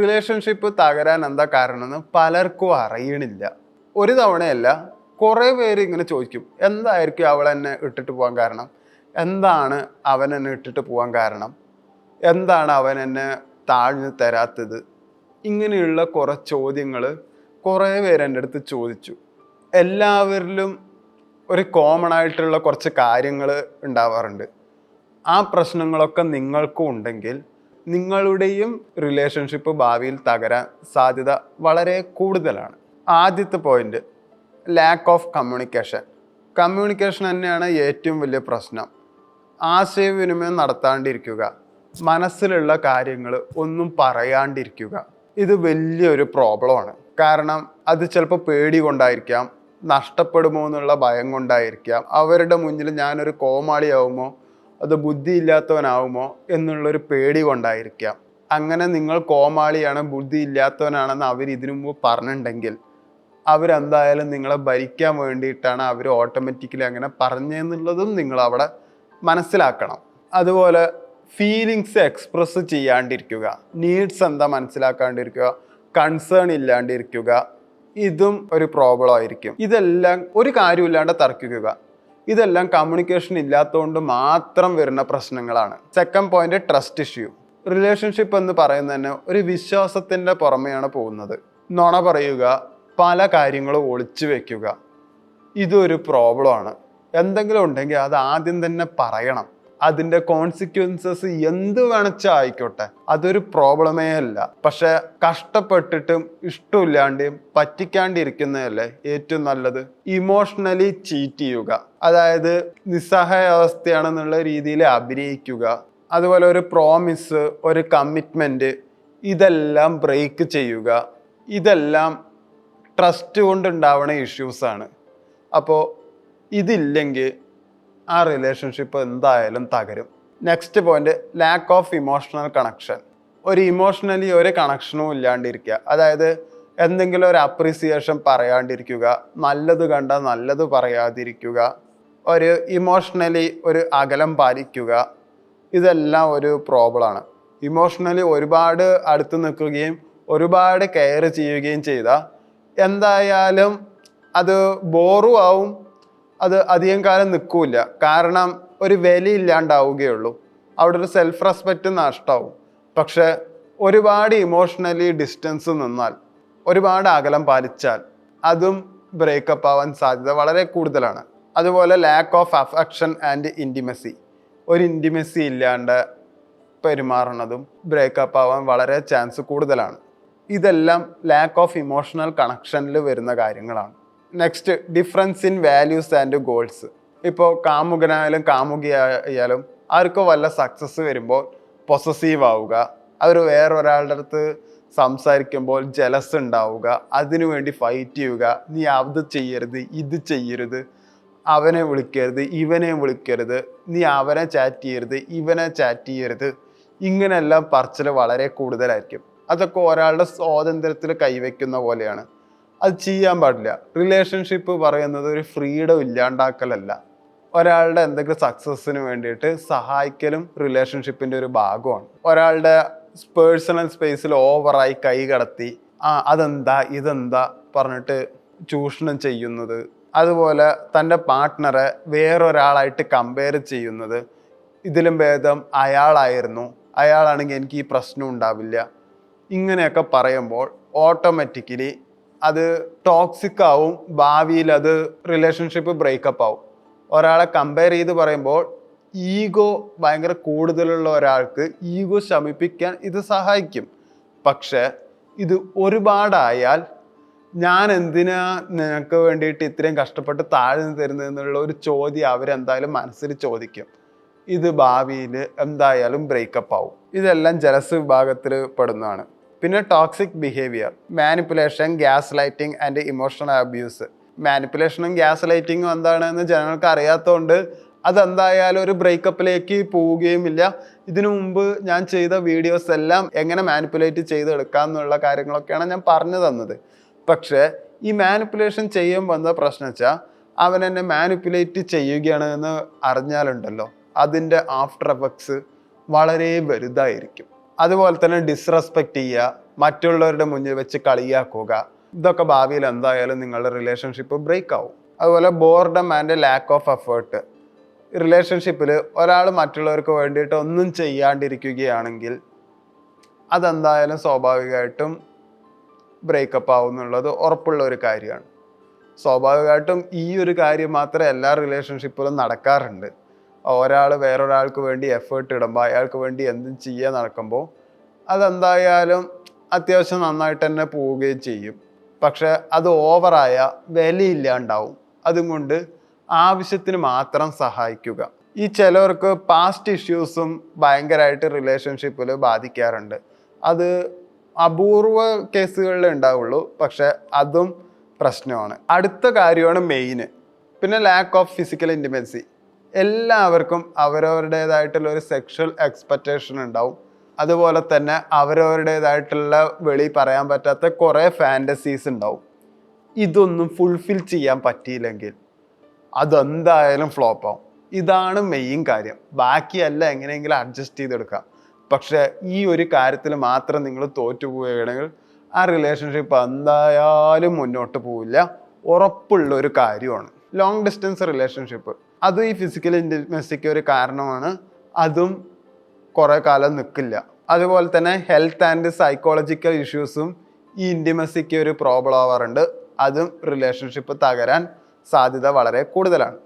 Relationship തകരാൻ എന്താ കാരണം എന്ന് പലർക്കും അറിയണില്ല. ഒരു തവണയല്ല കുറേ പേര് ഇങ്ങനെ ചോദിക്കും എന്തായിരിക്കും അവൾ എന്നെ ഇട്ടിട്ട് പോകാൻ കാരണം? എന്താണ് അവൻ എന്നെ ഇട്ടിട്ട് പോകാൻ കാരണം? എന്താണ് അവൻ എന്നെ താഴ്ന്നു തരാത്തത്? ഇങ്ങനെയുള്ള കുറേ ചോദ്യങ്ങൾ കുറേ പേര് എന്റെ അടുത്ത് ചോദിച്ചു. എല്ലാവരിലും ഒരു കോമൺ ആയിട്ടുള്ള കുറച്ച് കാര്യങ്ങൾ ഉണ്ടാവാറുണ്ട്. ആ പ്രശ്നങ്ങളൊക്കെ നിങ്ങൾക്കും ഉണ്ടെങ്കിൽ നിങ്ങളുടെയും റിലേഷൻഷിപ്പ് ഭാവിയിൽ തകരാൻ സാധ്യത വളരെ കൂടുതലാണ്. ആദ്യത്തെ point lack of communication communication തന്നെയാണ് ഏറ്റവും വലിയ പ്രശ്നം. ആശയവിനിമയം നടത്താണ്ടിരിക്കുക. മനസ്സിലുള്ള കാര്യങ്ങൾ ഒന്നും പറയാണ്ടിരിക്കുക. ഇത് വലിയൊരു പ്രോബ്ലമാണ് കാരണം അത് ചിലപ്പോൾ പേടി കൊണ്ടായിരിക്കാം നഷ്ടപ്പെടുമോ എന്നുള്ള ഭയം കൊണ്ടായിരിക്കാം. അവരുടെ മുന്നിൽ ഞാനൊരു കോമാളിയാവുമോ അത് ബുദ്ധിയില്ലാത്തവനാവുമോ എന്നുള്ളൊരു പേടി കൊണ്ടായിരിക്കാം. അങ്ങനെ നിങ്ങൾ കോമാളിയാണ് ബുദ്ധി ഇല്ലാത്തവനാണെന്ന് അവർ ഇതിനു മുമ്പ് പറഞ്ഞിട്ടുണ്ടെങ്കിൽ അവരെന്തായാലും നിങ്ങളെ ഭരിക്കാൻ വേണ്ടിയിട്ടാണ് അവർ ഓട്ടോമാറ്റിക്കലി അങ്ങനെ പറഞ്ഞതെന്നുള്ളതും നിങ്ങൾ അവിടെ മനസ്സിലാക്കണം. അതുപോലെ ഫീലിങ്സ് എക്സ്പ്രസ് ചെയ്യാണ്ടിരിക്കുക നീഡ്സ് എന്താ മനസ്സിലാക്കാണ്ടിരിക്കുക കൺസേൺ ഇല്ലാണ്ടിരിക്കുക ഇതും ഒരു പ്രോബ്ലം ആയിരിക്കും. ഇതെല്ലാം ഒരു കാര്യമില്ലാണ്ട് തർക്കിക്കുക. ഇതെല്ലാം കമ്മ്യൂണിക്കേഷൻ ഇല്ലാത്തതുകൊണ്ട് മാത്രം വരുന്ന പ്രശ്നങ്ങളാണ്. Second point trust issue relationship എന്ന് പറയുന്നത് തന്നെ ഒരു വിശ്വാസത്തിന്റെ പുറമെയാണ് പോകുന്നത്. നുണ പറയുക പല കാര്യങ്ങളും ഒളിച്ചു വെക്കുക. ഇതൊരു പ്രോബ്ലമാണ് എന്തെങ്കിലും ഉണ്ടെങ്കിൽ അത് ആദ്യം തന്നെ പറയണം. അതിന്റെ കോൺസിക്വൻസസ് എന്ത് വേണച്ചാ ആയിക്കോട്ടെ. അതൊരു പ്രോബ്ലമേ അല്ല. പക്ഷെ കഷ്ടപ്പെട്ടിട്ടും ഇഷ്ടമില്ലാണ്ടും പറ്റിക്കാണ്ടിരിക്കുന്നതല്ലേ ഏറ്റവും നല്ലത്? ഇമോഷണലി ചീറ്റ് ചെയ്യുക. അതായത് നിസ്സഹായ അവസ്ഥയാണെന്നുള്ള രീതിയിൽ അഭിനയിക്കുക. അതുപോലെ ഒരു പ്രോമിസ് ഒരു കമ്മിറ്റ്മെന്റ് ഇതെല്ലാം ബ്രേക്ക് ചെയ്യുക. ഇതെല്ലാം ട്രസ്റ്റ് കൊണ്ടുണ്ടാവണ ഇഷ്യൂസാണ് അപ്പോൾ ഇതില്ലെങ്കിൽ ആ റിലേഷൻഷിപ്പ് എന്തായാലും തകരും. Next point lack of emotional connection ഒരു ഇമോഷണലി ഒരു കണക്ഷനും ഇല്ലാണ്ടിരിക്കുക. അതായത് എന്തെങ്കിലും ഒരു അപ്രീസിയേഷൻ പറയാണ്ടിരിക്കുക നല്ലത് കണ്ട നല്ലത് പറയാതിരിക്കുക ഒരു ഇമോഷണലി ഒരു അകലം പാലിക്കുക ഇതെല്ലാം ഒരു പ്രോബ്ലമാണ് ഇമോഷണലി ഒരുപാട് അടുത്ത് നിൽക്കുകയും ഒരുപാട് കെയർ ചെയ്യുകയും ചെയ്താൽ എന്തായാലും അത് ബോറും ആവും അത് അധികം കാലം നിൽക്കില്ല. കാരണം ഒരു വിലയില്ലാണ്ടാവുകയുള്ളൂ അവിടെ ഒരു സെൽഫ് റെസ്പെക്റ്റ് നഷ്ടമാവും. പക്ഷെ ഒരുപാട് ഇമോഷണലി ഡിസ്റ്റൻസ് നിന്നാൽ ഒരുപാട് അകലം പാലിച്ചാൽ അതും ബ്രേക്കപ്പ് ആവാൻ സാധ്യത വളരെ കൂടുതലാണ്. അതുപോലെ lack of affection and intimacy ഒരു ഇന്റിമസി ഇല്ലാണ്ട് പെരുമാറുന്നതും ബ്രേക്കപ്പ് ആവാൻ വളരെ ചാൻസ് കൂടുതലാണ്. ഇതെല്ലാം ലാക്ക് ഓഫ് ഇമോഷണൽ കണക്ഷനിൽ വരുന്ന കാര്യങ്ങളാണ്. Next difference in values and goals ഇപ്പോൾ കാമുകനായാലും കാമുകിയായാലും ആർക്കോ വല്ല സക്സസ് വരുമ്പോൾ പൊസസീവ് ആവുക. അവർ വേറൊരാളുടെ അടുത്ത് സംസാരിക്കുമ്പോൾ ജലസ് ഉണ്ടാവുക. അതിനുവേണ്ടി ഫൈറ്റ് ചെയ്യുക. നീ അത് ചെയ്യരുത് ഇത് ചെയ്യരുത്. അവനെ വിളിക്കരുത് ഇവനെ വിളിക്കരുത്. നീ അവനെ ചാറ്റ് ചെയ്യരുത് ഇവനെ ചാറ്റ് ചെയ്യരുത്. ഇങ്ങനെയെല്ലാം പറച്ചിൽ വളരെ കൂടുതലായിരിക്കും. അതൊക്കെ ഒരാളുടെ സ്വാതന്ത്ര്യത്തിൽ കൈവയ്ക്കുന്ന പോലെയാണ്. അത് ചെയ്യാൻ പാടില്ല. റിലേഷൻഷിപ്പ് പറയുന്നത് ഒരു ഫ്രീഡം ഇല്ലാണ്ടാക്കലല്ല. ഒരാളുടെ എന്തെങ്കിലും സക്സസ്സിന് വേണ്ടിയിട്ട് സഹായിക്കലും റിലേഷൻഷിപ്പിന്റെ ഒരു ഭാഗമാണ്. ഒരാളുടെ പേഴ്സണൽ സ്പേസിൽ ഓവറായി കൈ കടത്തി ആ അതെന്താ ഇതെന്താ പറഞ്ഞിട്ട് ചൂഷണം ചെയ്യുന്നത്. അതുപോലെ തന്റെ പാർട്ട്ണറെ വേറൊരാളായിട്ട് കമ്പയർ ചെയ്യുന്നത്. ഇതിലും ഭേദം അയാളായിരുന്നു. അയാളാണെങ്കിൽ എനിക്ക് ഈ പ്രശ്നം ഉണ്ടാവില്ല. ഇങ്ങനെയൊക്കെ പറയുമ്പോൾ ഓട്ടോമാറ്റിക്കലി അത് ടോക്സിക് ആവും ഭാവിയിൽ അത് റിലേഷൻഷിപ്പ് ബ്രേക്കപ്പ് ആവും. ഒരാളെ കമ്പയർ ചെയ്ത് പറയുമ്പോൾ ഈഗോ ഭയങ്കര കൂടുതലുള്ള ഒരാൾക്ക് ഈഗോ ശമിപ്പിക്കാൻ ഇത് സഹായിക്കും. പക്ഷെ ഇത് ഒരുപാടായാൽ ഞാൻ എന്തിനാ നിനക്ക് വേണ്ടിയിട്ട് ഇത്രയും കഷ്ടപ്പെട്ട് താഴ്ന്നു തരുന്നതെന്നുള്ള ഒരു ചോദ്യം അവരെന്തായാലും മനസ്സിൽ ചോദിക്കും. ഇത് ഭാവിയിൽ എന്തായാലും ബ്രേക്കപ്പ് ആവും. ഇതെല്ലാം ജലസ് വിഭാഗത്തിൽ പെടുന്നതാണ്. പിന്നെ toxic behaviour manipulation gaslighting and emotional abuse മാനിപ്പുലേഷനും ഗ്യാസ് ലൈറ്റിങ്ങും എന്താണെന്ന് ജനങ്ങൾക്ക് അറിയാത്തതുകൊണ്ട് അതെന്തായാലും ഒരു ബ്രേക്കപ്പിലേക്ക് പോവുകയും ഇല്ല ഇതിനു മുമ്പ് ഞാൻ ചെയ്ത വീഡിയോസ് എല്ലാം എങ്ങനെ മാനിപ്പുലേറ്റ് ചെയ്തെടുക്കാം എന്നുള്ള കാര്യങ്ങളൊക്കെയാണ് ഞാൻ പറഞ്ഞു തന്നത്. പക്ഷേ ഈ മാനിപ്പുലേഷൻ ചെയ്യുമ്പോൾ വന്ന പ്രശ്നം വെച്ചാൽ അവൻ എന്നെ മാനിപ്പുലേറ്റ് ചെയ്യുകയാണ് എന്ന് അറിഞ്ഞാലുണ്ടല്ലോ. അതിന്റെ ആഫ്റ്റർ എഫക്ട്സ് വളരെ വലുതായിരിക്കും. അതുപോലെ തന്നെ ഡിസ്റെസ്പെക്റ്റ് ചെയ്യുക മറ്റുള്ളവരുടെ മുന്നിൽ വെച്ച് കളിയാക്കുക ഇതൊക്കെ ഭാവിയിൽ എന്തായാലും നിങ്ങളുടെ റിലേഷൻഷിപ്പ് ബ്രേക്ക് ആവും. അതുപോലെ boredom and lack of effort റിലേഷൻഷിപ്പിൽ ഒരാൾ മറ്റുള്ളവർക്ക് വേണ്ടിയിട്ട് ഒന്നും ചെയ്യാണ്ടിരിക്കുകയാണെങ്കിൽ അതെന്തായാലും സ്വാഭാവികമായിട്ടും ബ്രേക്കപ്പ് ആവും എന്നുള്ളത് ഉറപ്പുള്ള ഒരു കാര്യമാണ്. സ്വാഭാവികമായിട്ടും ഈ ഒരു കാര്യം മാത്രമേ എല്ലാ റിലേഷൻഷിപ്പിലും നടക്കാറുണ്ട്. ഒരാൾ വേറൊരാൾക്ക് വേണ്ടി എഫേർട്ട് ഇടുമ്പോൾ അയാൾക്ക് വേണ്ടി എന്തും ചെയ്യാൻ നടക്കുമ്പോൾ അതെന്തായാലും അത്യാവശ്യം നന്നായിട്ട് തന്നെ പോവുകയും ചെയ്യും. പക്ഷെ അത് ഓവറായ വിലയില്ലാണ്ടാവും. അതും കൊണ്ട് ആവശ്യത്തിന് മാത്രം സഹായിക്കുക. ഈ ചിലവർക്ക് പാസ്റ്റ് ഇഷ്യൂസും ഭയങ്കരമായിട്ട് റിലേഷൻഷിപ്പിൽ ബാധിക്കാറുണ്ട്. അത് അപൂർവ കേസുകളിൽ ഉണ്ടാവുള്ളൂ. പക്ഷെ അതും പ്രശ്നമാണ്. അടുത്ത കാര്യമാണ് മെയിന് പിന്നെ ലാക്ക് ഓഫ് ഫിസിക്കൽ ഇന്റിമസി എല്ലാവർക്കും അവരവരുടേതായിട്ടുള്ള ഒരു സെക്ഷൽ എക്സ്പെക്റ്റേഷൻ ഉണ്ടാവും. അതുപോലെ തന്നെ അവരവരുടേതായിട്ടുള്ള വെളി പറയാൻ പറ്റാത്ത കുറേ ഫാന്റസീസ് ഉണ്ടാവും. ഇതൊന്നും ഫുൾഫിൽ ചെയ്യാൻ പറ്റിയില്ലെങ്കിൽ അതെന്തായാലും ഫ്ലോപ്പ് ആവും. ഇതാണ് മെയിൻ കാര്യം. ബാക്കിയല്ല എങ്ങനെയെങ്കിലും അഡ്ജസ്റ്റ് ചെയ്തെടുക്കാം. പക്ഷേ ഈ ഒരു കാര്യത്തിൽ മാത്രം നിങ്ങൾ തോറ്റുപോവുകയാണെങ്കിൽ ആ റിലേഷൻഷിപ്പ് എന്തായാലും മുന്നോട്ട് പോവില്ല. ഉറപ്പുള്ള ഒരു കാര്യമാണ്. ലോങ് ഡിസ്റ്റൻസ് റിലേഷൻഷിപ്പ് അതും ഈ ഫിസിക്കൽ ഇന്റിമസിക്ക് ഒരു കാരണമാണ്. അതും കുറേ കാലം നിൽക്കില്ല അതുപോലെ തന്നെ ഹെൽത്ത് ആൻഡ് സൈക്കോളജിക്കൽ ഇഷ്യൂസും ഈ ഇന്റിമസിക്ക് ഒരു പ്രോബ്ലം ആവാറുണ്ട്. അതും റിലേഷൻഷിപ്പ് തകരാൻ സാധ്യത വളരെ കൂടുതലാണ്.